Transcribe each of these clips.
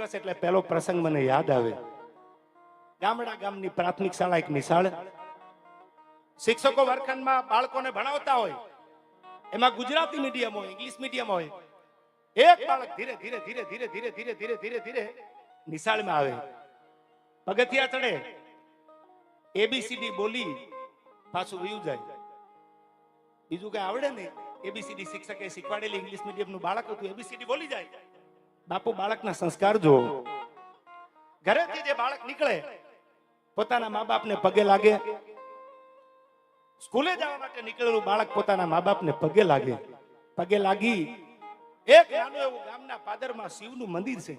દિવસ એટલે પહેલો પ્રસંગ મને યાદ આવે. ગામડા ગામની પ્રાથમિક શાળા એક નિશાળ શિક્ષકો વર્ગખંડમાં બાળકોને ભણાવતા હોય. એમાં ગુજરાતી મીડિયમ હોય ઇંગ્લિશ મીડિયમ હોય. એક બાળક ધીરે ધીરે ધીરે ધીરે ધીરે ધીરે ધીરે ધીરે ધીરે નિશાળમાં આવે. પગથિયા ચડે. એબીસીડી બોલી પાછું વયું જાય. બીજું કઈ આવડે ને એબીસીડી શિક્ષકે શીખવાડેલી ઇંગ્લિશ મીડિયમનું બાળક હતું એબીસીડી બોલી જાય. બાપુ બાળકના સંસ્કાર જો ઘરેથી જે બાળક નીકળે, પોતાના મા બાપને પગે લાગે. સ્કૂલે જવા માટે નીકળેલું બાળક પોતાના મા બાપને પગે લાગે. પગે લાગી એક નાનું એવું ગામના પાદરમાં શિવનું મંદિર છે.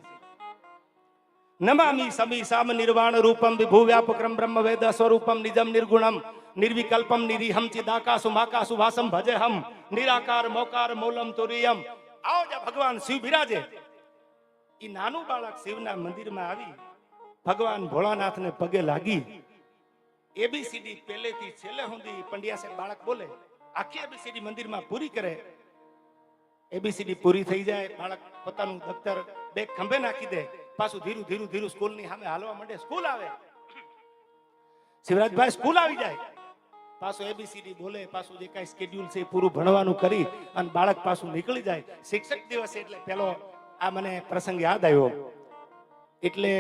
નમામિ સમી સામ નિર્વાણ રૂપમ વિભુ વ્યાપક્રમ બ્રહ્મ વેદ સ્વરૂપમ નિજમ નિર્ગુણમ નિર્વિકલ્પમ નિરીહમ ચિદાકાશુ માકાશુ વાસમ ભજે હમ નિરાકાર મોકાર મોલમ તુરિયમ. આવો જે ભગવાન શિવ બિરાજે. ઈ નાનું બાળક શિવના મંદિરમાં આવી ભગવાન ભોળાનાથને પગે લાગી. એબીસીડી પહેલેથી છેલ્લે સુધી પંડ્યા સાહેબ બાળક બોલે, આખી એબીસીડી મંદિરમાં પૂરી કરે. એબીસીડી પૂરી થઈ જાય, બાળક પોતાનું દફતર બે ખંભે નાખી દે, પાછું ધીરું ધીરું ધીરું સ્કૂલની સામે હાલવા માંડે, સ્કૂલ આવે. શિવરાજભાઈ સ્કૂલ આવી જાય. પાછું એબીસીડી બોલે, પાછું જે કાંઈ સ્કેડ્યુલ છે એ પૂરું ભણવાનું કરી અને બાળક પાછું નીકળી જાય. શિક્ષક દિવસ એટલે પેલો આ મને પ્રસંગ યાદ આવ્યો. એટલે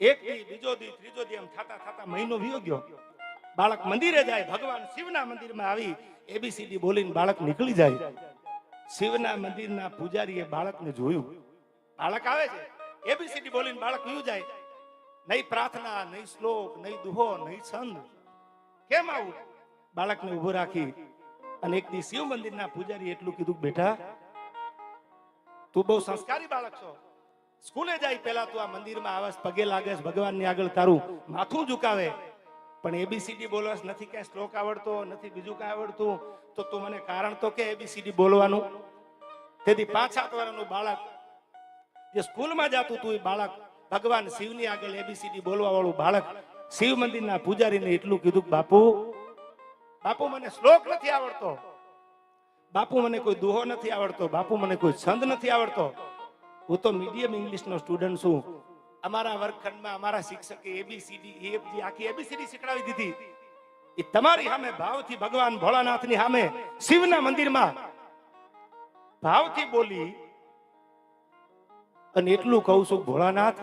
એક દી, બીજો દી, ત્રીજો દી એમ થતા થતા મહિનો વિયો ગયો. બાળક મંદિરે જાય, ભગવાન શિવના મંદિરમાં આવી એબીસીડી બોલીને બાળક નીકળી જાય. શિવના મંદિરના પૂજારીએ બાળકને જોયું. બાળક આવે છે. એબીસીડી બોલીને બાળક વિયું જાય. નહીં પ્રાર્થના નહીં શ્લોક નહીં દુહો નહીં છંદ. કેમ આવું? બાળકને ઊભો રાખી અને એક દી શિવ મંદિરના પૂજારી એટલું કીધું બેટા તું બહુ સંસ્કારી બાળક છો. સ્કૂલે જાય પેલા તું આ મંદિરમાં આવાસ, પગે લાગેસ ભગવાનની આગળ તારું માથું ઝુકાવે. પણ એબીસીડી બોલવાસ નથી ક્યાંય શ્લોક આવડતો, નથી બીજું કઈ આવડતું, તો તું મને કારણ તો કે એબીસીડી બોલવાનું. તેથી પાંચ સાત વર્ષનું બાળક, જે સ્કૂલમાં જતું તું એ બાળક, ભગવાન શિવની આગળ એબીસીડી બોલવા વાળું બાળક, શિવ મંદિરના પૂજારીને એટલું કીધું બાપુ બાપુ, મને શ્લોક નથી આવડતો. બાપુ મને કોઈ દુહો નથી આવડતો, બાપુ મને કોઈ છંદ નથી આવડતો. હું તો મીડિયમ ઇંગ્લિશનો સ્ટુડન્ટ છું. અમારા વર્ગખંડમાં અમારા શિક્ષકે એબીસીડી એફજી આખી એબીસીડી શીખડાવી દીધી. એ તમારી સામે, ભાવથી ભગવાન ભોળાનાથની સામે, શિવના મંદિરમાં ભાવથી બોલી, અને એટલું કહું છું, ભોળાનાથ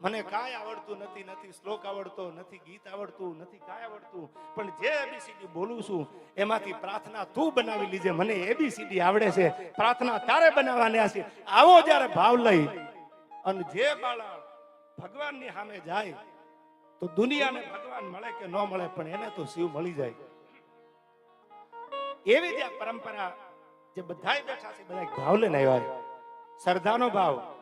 મને કાંઈ આવડતું નથી નથી, શ્લોક આવડતો નથી, ગીત આવડતું નથી, કાંઈ આવડતું. પણ જે એબીસીડી બોલું છું, એમાંથી પ્રાર્થના તું બનાવી લીજે. મને એબીસીડી આવડે છે. પ્રાર્થના તારે બનાવવાની છે. આવો જ્યારે ભાવ લઈ અને જે બાળક ભગવાનની સામે જાય, તો દુનિયાને ભગવાન મળે કે ન મળે, પણ એને તો શિવ મળી જાય. એવી જ પરંપરા જે બધાય બેઠા છે બધા ભાવ લઈને આવ્યા. શ્રદ્ધાનો ભાવ.